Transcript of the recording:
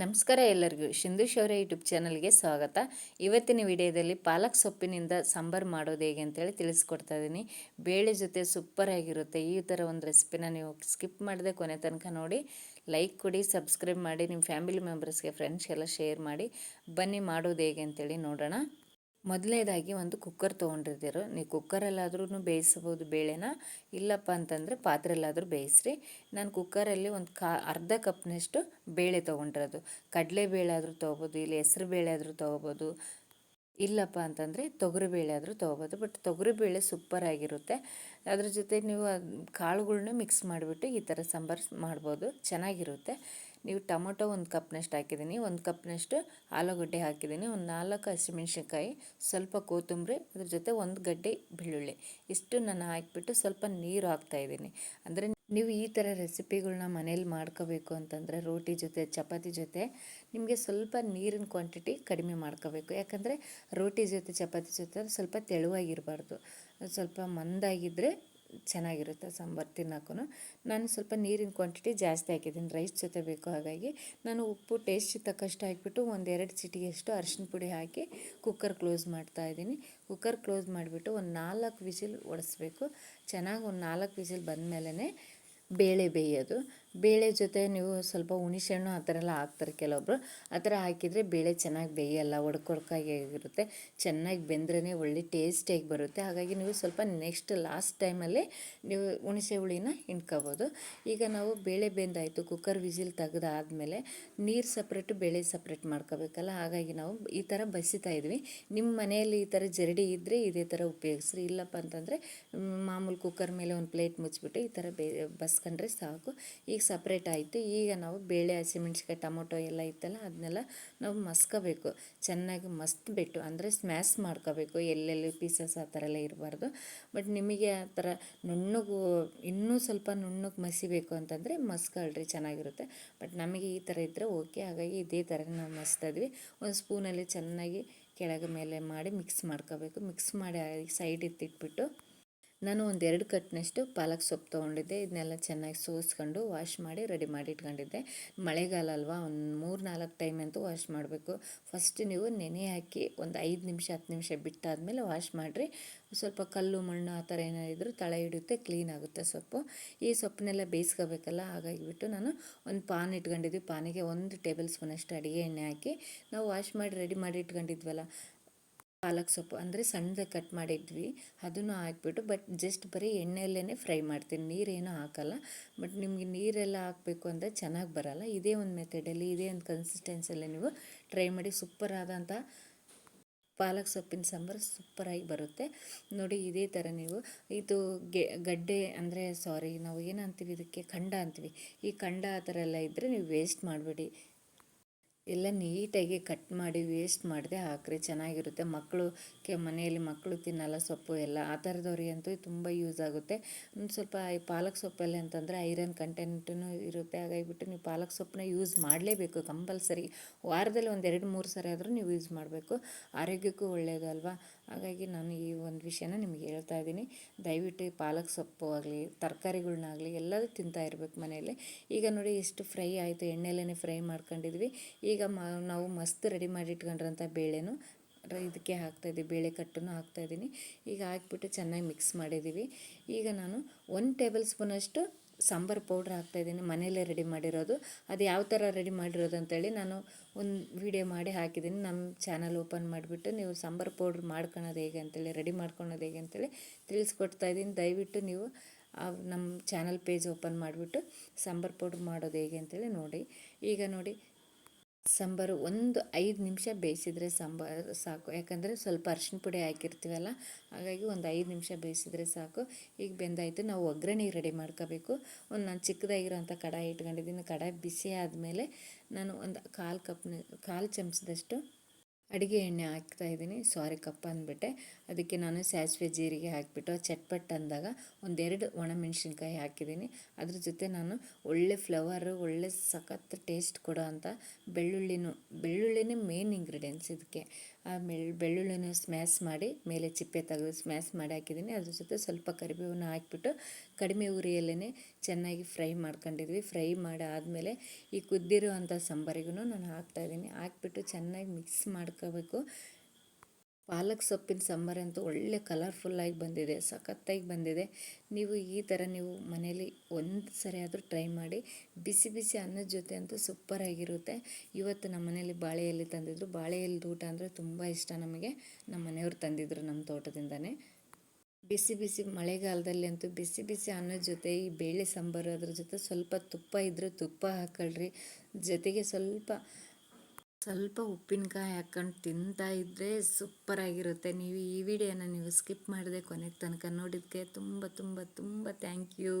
ನಮಸ್ಕಾರ ಎಲ್ಲರಿಗೂ. ಸಿಂಧು ಶೌರ್ಯ ಯೂಟ್ಯೂಬ್ ಚಾನಲ್ಗೆ ಸ್ವಾಗತ. ಇವತ್ತಿನ ವಿಡಿಯೋದಲ್ಲಿ ಪಾಲಕ್ ಸೊಪ್ಪಿನಿಂದ ಸಾಂಬಾರು ಮಾಡೋದು ಹೇಗೆ ಅಂತೇಳಿ ತಿಳಿಸ್ಕೊಡ್ತಾ ಇದ್ದೀನಿ. ಬೇಳೆ ಜೊತೆ ಸೂಪರ್ ಆಗಿರುತ್ತೆ. ಈ ಥರ ಒಂದು ರೆಸಿಪಿನ ನೀವು ಸ್ಕಿಪ್ ಮಾಡದೆ ಕೊನೆ ತನಕ ನೋಡಿ. ಲೈಕ್ ಕೊಡಿ ಸಬ್ಸ್ಕ್ರೈಬ್ ಮಾಡಿ, ನಿಮ್ಮ ಫ್ಯಾಮಿಲಿ ಮೆಂಬರ್ಸ್ಗೆ ಫ್ರೆಂಡ್ಸ್ಗೆಲ್ಲ ಶೇರ್ ಮಾಡಿ. ಬನ್ನಿ ಮಾಡೋದು ಹೇಗೆ ಅಂತೇಳಿ ನೋಡೋಣ. ಮೊದಲನೇದಾಗಿ ಒಂದು ಕುಕ್ಕರ್ ತೊಗೊಂಡಿರ್ತೀರೋ. ನೀವು ಕುಕ್ಕರಲ್ಲಾದ್ರೂ ಬೇಯಿಸ್ಬೋದು ಬೇಳೆನ. ಇಲ್ಲಪ್ಪ ಅಂತಂದರೆ ಪಾತ್ರೆಲ್ಲಾದರೂ ಬೇಯಿಸ್ರಿ. ನಾನು ಕುಕ್ಕರಲ್ಲಿ ಒಂದು ಕಾ, ಅರ್ಧ ಕಪ್ನಷ್ಟು ಬೇಳೆ ತೊಗೊಂಡಿರೋದು. ಕಡಲೆಬೇಳೆ ಆದರೂ ತೊಗೋಬೋದು, ಇಲ್ಲ ಹೆಸ್ರು ಬೇಳೆ ಆದರೂ ತೊಗೋಬೋದು. ಇಲ್ಲಪ್ಪ ಅಂತಂದರೆ ತೊಗರಿಬೇಳೆ ಆದರೂ ತೊಗೋಬೋದು. ಬಟ್ ತೊಗರಿಬೇಳೆ ಸೂಪರಾಗಿರುತ್ತೆ ಅದ್ರ ಜೊತೆ ನೀವು ಕಾಳುಗಳ್ನ ಮಿಕ್ಸ್ ಮಾಡಿಬಿಟ್ಟು ಈ ಥರ ಸಾಂಬಾರು ಮಾಡ್ಬೋದು. ಚೆನ್ನಾಗಿರುತ್ತೆ. ನೀವು ಟೊಮೊಟೊ ಒಂದು ಕಪ್ನಷ್ಟು ಹಾಕಿದ್ದೀನಿ. ಒಂದು ಕಪ್ನಷ್ಟು ಆಲೂಗಡ್ಡೆ ಹಾಕಿದ್ದೀನಿ. ಒಂದು ನಾಲ್ಕು ಹಸಿಮೆಣ್ಸಿನ್ಕಾಯಿ, ಸ್ವಲ್ಪ ಕೊತ್ತಂಬರಿ, ಅದ್ರ ಜೊತೆ ಒಂದು ಗಡ್ಡೆ ಬೆಳ್ಳುಳ್ಳಿ. ಇಷ್ಟು ನಾನು ಹಾಕಿಬಿಟ್ಟು ಸ್ವಲ್ಪ ನೀರು ಹಾಕ್ತಾಯಿದ್ದೀನಿ ಅಂದರೆ ನೀವು ಈ ಥರ ರೆಸಿಪಿಗಳನ್ನ ಮನೇಲಿ ಮಾಡ್ಕೋಬೇಕು ಅಂತಂದರೆ ರೋಟಿ ಜೊತೆ, ಚಪಾತಿ ಜೊತೆ ನಿಮಗೆ ಸ್ವಲ್ಪ ನೀರಿನ ಕ್ವಾಂಟಿಟಿ ಕಡಿಮೆ ಮಾಡ್ಕೋಬೇಕು. ಯಾಕಂದರೆ ರೋಟಿ ಜೊತೆ, ಚಪಾತಿ ಜೊತೆ ಸ್ವಲ್ಪ ತೆಳುವಾಗಿರಬಾರ್ದು. ಸ್ವಲ್ಪ ಮಂದಾಗಿದ್ದರೆ ಚೆನ್ನಾಗಿರುತ್ತೆ ಸಾಂಬಾರು ತಿನ್ನೋಕ್ಕೂ ನಾನು ಸ್ವಲ್ಪ ನೀರಿನ ಕ್ವಾಂಟಿಟಿ ಜಾಸ್ತಿ ಹಾಕಿದ್ದೀನಿ ರೈಸ್ ಜೊತೆ ಬೇಕು ಹಾಗಾಗಿ. ನಾನು ಉಪ್ಪು ಟೇಸ್ಟ್ ತಕ್ಕಷ್ಟು ಹಾಕಿಬಿಟ್ಟು ಒಂದೆರಡು ಚಿಟಿಗೆಷ್ಟು ಅರಶಿನ ಪುಡಿ ಹಾಕಿ ಕುಕ್ಕರ್ ಕ್ಲೋಸ್ ಮಾಡ್ತಾ ಇದ್ದೀನಿ. ಕುಕ್ಕರ್ ಕ್ಲೋಸ್ ಮಾಡಿಬಿಟ್ಟು ಒಂದು ನಾಲ್ಕು ವಿಸಿಲ್ ಒಡಿಸ್ಬೇಕು. ಚೆನ್ನಾಗಿ ಒಂದು ನಾಲ್ಕು ವಿಸಿಲ್ ಬಂದಮೇಲೆ ಬೇಳೆ ಬೇಯೋದು. ಬೇಳೆ ಜೊತೆ ನೀವು ಸ್ವಲ್ಪ ಹುಣಿಸೆಹಣ್ಣು ಆ ಥರ ಎಲ್ಲ ಹಾಕ್ತಾರೆ ಕೆಲವೊಬ್ಬರು ಆ ಥರ ಹಾಕಿದರೆ ಬೇಳೆ ಚೆನ್ನಾಗಿ ಬೇಯಲ್ಲ ಆಗಿರುತ್ತೆ. ಚೆನ್ನಾಗಿ ಬೆಂದ್ರೇ ಒಳ್ಳೆ ಟೇಸ್ಟಿಯಾಗಿ ಬರುತ್ತೆ. ಹಾಗಾಗಿ ನೀವು ಸ್ವಲ್ಪ ನೆಕ್ಸ್ಟ್ ಲಾಸ್ಟ್ ಟೈಮಲ್ಲಿ ನೀವು ಹುಣಸೆ ಹುಳಿನ ಹಿಂಡ್ಕೋಬೋದು. ಈಗ ನಾವು ಬೇಳೆ ಬೆಂದಾಯಿತು, ಕುಕ್ಕರ್ ವಿಸಿಲ್ ತೆಗೆದಾದಮೇಲೆ ನೀರು ಸಪ್ರೇಟು, ಬೇಳೆ ಸಪ್ರೇಟ್ ಮಾಡ್ಕೋಬೇಕಲ್ಲ. ಹಾಗಾಗಿ ನಾವು ಈ ಥರ ಬಸಿತಾ ಇದ್ವಿ. ನಿಮ್ಮ ಮನೆಯಲ್ಲಿ ಈ ಥರ ಜರಡಿ ಇದ್ದರೆ ಇದೇ ಥರ ಉಪಯೋಗಿಸ್ರಿ. ಇಲ್ಲಪ್ಪ ಅಂತಂದರೆ, ಮಾಮೂಲಿ ಕುಕ್ಕರ್ ಮೇಲೆ ಒಂದು ಪ್ಲೇಟ್ ಮುಚ್ಚಿಬಿಟ್ಟು ಈ ಥರ ಬೇ, ಬಸ್ಕೊಂಡ್ರೆ ಸಾಕು. ಈಗ ಸಪ್ರೇಟ್ ಆಯಿತು. ಈಗ ನಾವು ಬೇಳೆ ಹಸಿಮೆಣ್ಸಿಕಾಯಿ ಟೊಮೊಟೊ ಎಲ್ಲ ಇತ್ತಲ್ಲ ಅದನ್ನೆಲ್ಲ ನಾವು ಮಸ್ಕೋಬೇಕು. ಚೆನ್ನಾಗಿ ಮಸ್ತ್ಬಿಟ್ಟು, ಅಂದರೆ ಸ್ಮ್ಯಾಶ್ ಮಾಡ್ಕೋಬೇಕು. ಎಲ್ಲೆಲ್ಲಿ ಪೀಸಸ್ ಆ ಥರ ಎಲ್ಲ ಇರಬಾರ್ದು. ಬಟ್ ನಿಮಗೆ ಆ ಥರ ನುಣ್ಣಗು, ಇನ್ನೂ ಸ್ವಲ್ಪ ನುಣ್ಣಗೆ ಮಸಿಬೇಕು ಅಂತಂದರೆ ಮಸ್ಕೊಳ್ರಿ, ಚೆನ್ನಾಗಿರುತ್ತೆ. ಬಟ್ ನಮಗೆ ಈ ಥರ ಇದ್ದರೆ ಓಕೆ ಹಾಗಾಗಿ ಇದೇ ಥರ ನಾವು ಮಸ್ತಿದ್ವಿ ಒಂದು ಸ್ಪೂನಲ್ಲಿ ಚೆನ್ನಾಗಿ ಕೆಳಗೆ ಮೇಲೆ ಮಾಡಿ ಮಿಕ್ಸ್ ಮಾಡ್ಕೋಬೇಕು. ಮಿಕ್ಸ್ ಮಾಡಿ ಸೈಡ್ ಎತ್ತಿಟ್ಬಿಟ್ಟು ನಾನು ಒಂದೆರಡು ಕಟ್ನಷ್ಟು ಪಾಲಕ್ ಸೊಪ್ಪು ತೊಗೊಂಡಿದ್ದೆ. ಇದನ್ನೆಲ್ಲ ಚೆನ್ನಾಗಿ ಸೋಸ್ಕೊಂಡು ವಾಶ್ ಮಾಡಿ ರೆಡಿ ಮಾಡಿ ಇಟ್ಕೊಂಡಿದ್ದೆ. ಮಳೆಗಾಲ ಅಲ್ವಾ, ಒಂದು ಮೂರು ನಾಲ್ಕು ಟೈಮ್ ಅಂತೂ ವಾಶ್ ಮಾಡಬೇಕು. ಫಸ್ಟ್ ನೀವು ನೆನೆ ಹಾಕಿ ಒಂದು ಐದು ನಿಮಿಷ, ಹತ್ತು ನಿಮಿಷ ಬಿಟ್ಟಾದಮೇಲೆ ವಾಶ್ ಮಾಡಿರಿ. ಸ್ವಲ್ಪ ಕಲ್ಲು, ಮಣ್ಣು ಆ ಥರ ಏನಾದ್ರು ತಳ ಹಿಡಿಯುತ್ತೆ, ಕ್ಲೀನ್ ಆಗುತ್ತೆ ಸೊಪ್ಪು. ಈ ಸೊಪ್ಪನ್ನೆಲ್ಲ ಬೇಯಿಸ್ಕೋಬೇಕಲ್ಲ ಹಾಗಾಗಿಬಿಟ್ಟು ನಾನು ಒಂದು ಪಾನ್ ಇಟ್ಕೊಂಡಿದ್ವಿ. ಪಾನಿಗೆ ಒಂದು ಟೇಬಲ್ ಸ್ಪೂನಷ್ಟು ಅಡುಗೆ ಎಣ್ಣೆ ಹಾಕಿ ನಾವು ವಾಶ್ ಮಾಡಿ ರೆಡಿ ಮಾಡಿ ಇಟ್ಕೊಂಡಿದ್ವಲ್ಲ ಪಾಲಕ್ ಸೊಪ್ಪು ಅಂದರೆ ಸಣ್ಣದಾಗಿ ಕಟ್ ಮಾಡಿದ್ವಿ, ಅದನ್ನು ಹಾಕ್ಬಿಟ್ಟು ಬಟ್ ಜಸ್ಟ್ ಬರೀ ಎಣ್ಣೆಯಲ್ಲೇ ಫ್ರೈ ಮಾಡ್ತೀನಿ. ನೀರೇನು ಹಾಕಲ್ಲ ಬಟ್ ನಿಮಗೆ ನೀರೆಲ್ಲ ಹಾಕಬೇಕು ಅಂದರೆ ಚೆನ್ನಾಗಿ ಬರಲ್ಲ. ಇದೇ ಒಂದು ಮೆಥಡಲ್ಲಿ ಇದೇ ಒಂದು ಕನ್ಸಿಸ್ಟೆನ್ಸಲ್ಲಿ ನೀವು ಟ್ರೈ ಮಾಡಿ ಸೂಪರ್ ಆದಂಥ ಪಾಲಕ್ ಸೊಪ್ಪಿನ ಸಾಂಬಾರು ಸೂಪರಾಗಿ ಬರುತ್ತೆ. ನೋಡಿ, ಇದೇ ಥರ ನೀವು, ಇದು ಗೆ, ಗಡ್ಡೆ ಅಂದರೆ ಸಾರಿ ನಾವು ಏನಂತೀವಿ, ಇದಕ್ಕೆ ಖಂಡ ಅಂತೀವಿ. ಈ ಖಂಡ ಆ ಥರ ಎಲ್ಲ ಇದ್ದರೆ ನೀವು ವೇಸ್ಟ್ ಮಾಡಬೇಡಿ. ಎಲ್ಲ ನೀಟಾಗಿ ಕಟ್ ಮಾಡಿ, ವೇಸ್ಟ್ ಮಾಡದೆ ಹಾಕ್ರಿ, ಚೆನ್ನಾಗಿರುತ್ತೆ. ಮಕ್ಕಳು ಕೆ, ಮನೆಯಲ್ಲಿ ಮಕ್ಕಳು ತಿನ್ನಲ್ಲ, ಸೊಪ್ಪು ಎಲ್ಲ. ಆ ಥರದವ್ರಿಗೆ ಅಂತೂ ತುಂಬ ಯೂಸ್ ಆಗುತ್ತೆ. ಒಂದು ಸ್ವಲ್ಪ ಈ ಪಾಲಕ್ ಸೊಪ್ಪಲ್ಲಿ ಅಂತಂದರೆ ಐರನ್ ಕಂಟೆಂಟೂ ಇರುತ್ತೆ. ಹಾಗಾಗಿಬಿಟ್ಟು ನೀವು ಪಾಲಕ್ ಸೊಪ್ಪನ್ನ ಯೂಸ್ ಮಾಡಲೇಬೇಕು ಕಂಪಲ್ಸರಿ. ವಾರದಲ್ಲಿ ಒಂದು ಎರಡು, ಮೂರು ಸರಿ ಆದರೂ ನೀವು ಯೂಸ್ ಮಾಡಬೇಕು. ಆರೋಗ್ಯಕ್ಕೂ ಒಳ್ಳೆಯದು ಅಲ್ವಾ? ಹಾಗಾಗಿ ನಾನು ಈ ಒಂದು ವಿಷಯನ ನಿಮಗೆ ಹೇಳ್ತಾ ಇದ್ದೀನಿ. ದಯವಿಟ್ಟು ಪಾಲಕ್ ಸೊಪ್ಪು ಆಗಲಿ ತರಕಾರಿಗಳನ್ನಾಗಲಿ ಎಲ್ಲದೂ ತಿಂತಾ ಇರಬೇಕು ಮನೆಯಲ್ಲಿ. ಈಗ ನೋಡಿ ಎಷ್ಟು ಫ್ರೈ ಆಯಿತು. ಎಣ್ಣೆಲೇ ಫ್ರೈ ಮಾಡ್ಕೊಂಡಿದ್ವಿ. ಈಗ ಮ, ನಾವು ಮಸ್ತ್ ರೆಡಿ ಮಾಡಿ ಇಟ್ಕೊಂಡಿರೋಂಥ ಬೇಳೆನೂ ಇದಕ್ಕೆ ಹಾಕ್ತಾಯಿದ್ದೀವಿ ಬೇಳೆ ಕಟ್ಟನ್ನು ಹಾಕ್ತಾಯಿದ್ದೀನಿ ಈಗ ಹಾಕ್ಬಿಟ್ಟು ಚೆನ್ನಾಗಿ ಮಿಕ್ಸ್ ಮಾಡಿದ್ದೀವಿ. ಈಗ ನಾನು ಒನ್ ಟೇಬಲ್ ಸ್ಪೂನಷ್ಟು ಸಾಂಬಾರು ಪೌಡ್ರ್ ಹಾಕ್ತಾಯಿದ್ದೀನಿ ಮನೆಯಲ್ಲೇ ರೆಡಿ ಮಾಡಿರೋದು. ಅದು ಯಾವ ಥರ ರೆಡಿ ಮಾಡಿರೋದು ಅಂತೇಳಿ ನಾನು ಒಂದು ವಿಡಿಯೋ ಮಾಡಿ ಹಾಕಿದ್ದೀನಿ. ನಮ್ಮ ಚಾನಲ್ ಓಪನ್ ಮಾಡಿಬಿಟ್ಟು ನೀವು ಸಾಂಬಾರು ಪೌಡ್ರ್ ಮಾಡ್ಕೊಳೋದು ಹೇಗೆ ಅಂತೇಳಿ ರೆಡಿ ಮಾಡ್ಕೊಳೋದು ಹೇಗೆ ಅಂತೇಳಿ ತಿಳಿಸ್ಕೊಡ್ತಾ ಇದ್ದೀನಿ. ದಯವಿಟ್ಟು ನೀವು ನಮ್ಮ ಚಾನಲ್ ಪೇಜ್ ಓಪನ್ ಮಾಡಿಬಿಟ್ಟು ಸಾಂಬಾರು ಪೌಡ್ರ್ ಮಾಡೋದು ಹೇಗೆ ಅಂತೇಳಿ ನೋಡಿ. ಈಗ ನೋಡಿ ಸಾಂಬಾರು ಒಂದು ಐದು ನಿಮಿಷ ಬೇಯಿಸಿದರೆ ಸಾಂಬಾರು ಸಾಕು. ಯಾಕಂದರೆ ಸ್ವಲ್ಪ ಅರ್ಶಿನ ಪುಡಿ ಹಾಕಿರ್ತೀವಲ್ಲ, ಹಾಗಾಗಿ ಒಂದು ಐದು ನಿಮಿಷ ಬೇಯಿಸಿದರೆ ಸಾಕು. ಈಗ ಬೆಂದಾಯಿತು, ನಾವು ಒಗ್ಗರಣೆಗೆ ರೆಡಿ ಮಾಡ್ಕೋಬೇಕು. ಒಂದು ನಾನು ಚಿಕ್ಕದಾಗಿರೋಂಥ ಕಡಾಯಿ ಇಟ್ಕೊಂಡಿದ್ದೀನಿ. ಕಡಾಯಿ ಬಿಸಿ ಆದಮೇಲೆ ನಾನು ಒಂದು ಕಾಲು ಕಪ್ನ, ಕಾಲು ಚಮಚದಷ್ಟು ಅಡುಗೆ ಎಣ್ಣೆ ಹಾಕ್ತಾ ಇದ್ದೀನಿ. ಸಾರಿ ಕಪ್ಪ ಅಂದ್ಬಿಟ್ಟೆ. ಅದಕ್ಕೆ ನಾನು ಸಾಸಿವೆ ಜೀರಿಗೆ ಹಾಕಿಬಿಟ್ಟು ಚಟ್ಪಟ್ ಅಂದಾಗ ಒಂದೆರಡು ಒಣಮೆಣ್ಸಿನ್ಕಾಯಿ ಹಾಕಿದ್ದೀನಿ. ಅದ್ರ ಜೊತೆ ನಾನು ಒಳ್ಳೆ ಫ್ಲವರು ಒಳ್ಳೆ ಸಖತ್ ಟೇಸ್ಟ್ ಕೊಡೋ ಅಂಥ ಬೆಳ್ಳುಳ್ಳಿನೂ, ಬೆಳ್ಳುಳ್ಳಿನೇ ಮೇನ್ ಇಂಗ್ರೀಡಿಯೆಂಟ್ಸ್ ಇದಕ್ಕೆ. ಆಮೇಲೆ ಬೆಳ್ಳುಳ್ಳಿನ ಸ್ಮ್ಯಾಶ್ ಮಾಡಿ, ಮೇಲೆ ಚಿಪ್ಪೆ ತೆಗೆದು ಸ್ಮ್ಯಾಶ್ ಮಾಡಿ ಹಾಕಿದ್ದೀನಿ. ಅದ್ರ ಜೊತೆ ಸ್ವಲ್ಪ ಕರಿಬೇವನ್ನ ಹಾಕಿಬಿಟ್ಟು ಕಡಿಮೆ ಉರಿಯಲ್ಲೇ ಚೆನ್ನಾಗಿ ಫ್ರೈ ಮಾಡ್ಕೊಂಡಿದ್ವಿ. ಫ್ರೈ ಮಾಡಿ ಆದಮೇಲೆ ಈ ಕುದ್ದಿರೋ ಅಂಥ ಸಾಂಬಾರಿಗೂ ನಾನು ಹಾಕ್ತಾಯಿದ್ದೀನಿ ಹಾಕ್ಬಿಟ್ಟು ಚೆನ್ನಾಗಿ ಮಿಕ್ಸ್ ಮಾಡ್ಕೋಬೇಕು. ಪಾಲಕ್ ಸೊಪ್ಪಿನ ಸಾಂಬಾರಂತೂ ಒಳ್ಳೆ ಕಲರ್ಫುಲ್ಲಾಗಿ ಬಂದಿದೆ, ಸಖತ್ತಾಗಿ ಬಂದಿದೆ. ನೀವು ಈ ಥರ ನೀವು ಮನೇಲಿ ಒಂದು ಸರಿ ಆದರೂ ಟ್ರೈ ಮಾಡಿ, ಬಿಸಿ ಬಿಸಿ ಅನ್ನದ ಜೊತೆ ಅಂತೂ ಸೂಪರಾಗಿರುತ್ತೆ ಇವತ್ತು ನಮ್ಮ ಮನೇಲಿ ಬಾಳೆ ಎಲೆ ತಂದಿದ್ರು. ಬಾಳೆ ಎಲೆದು ಊಟ ಅಂದರೆ ತುಂಬ ಇಷ್ಟ ನಮಗೆ. ನಮ್ಮ ಮನೆಯವ್ರು ತಂದಿದ್ರು ನಮ್ಮ ತೋಟದಿಂದನೇ. ಬಿಸಿ ಬಿಸಿ ಮಳೆಗಾಲದಲ್ಲಿ ಅಂತೂ ಬಿಸಿ ಬಿಸಿ ಅನ್ನದ ಜೊತೆ, ಈ ಬೇಳೆ ಸಾಂಬಾರು ಅದ್ರ ಜೊತೆ ಸ್ವಲ್ಪ ತುಪ್ಪ ಇದ್ದರೆ ತುಪ್ಪ ಹಾಕೊಳ್ರಿ. ಜೊತೆಗೆ ಸ್ವಲ್ಪ ಸ್ವಲ್ಪ ಉಪ್ಪಿನಕಾಯಿ ಹಾಕ್ಕೊಂಡು ತಿಂತಾ ಇದ್ದರೆ ಸೂಪರಾಗಿರುತ್ತೆ ನೀವು ಈ ವಿಡಿಯೋನ ನೀವು ಸ್ಕಿಪ್ ಮಾಡದೆ ಕೊನೆಗೆ ತನಕ ನೋಡಿದ್ದಕ್ಕೆ ತುಂಬ ತುಂಬ ತುಂಬ ಥ್ಯಾಂಕ್ ಯು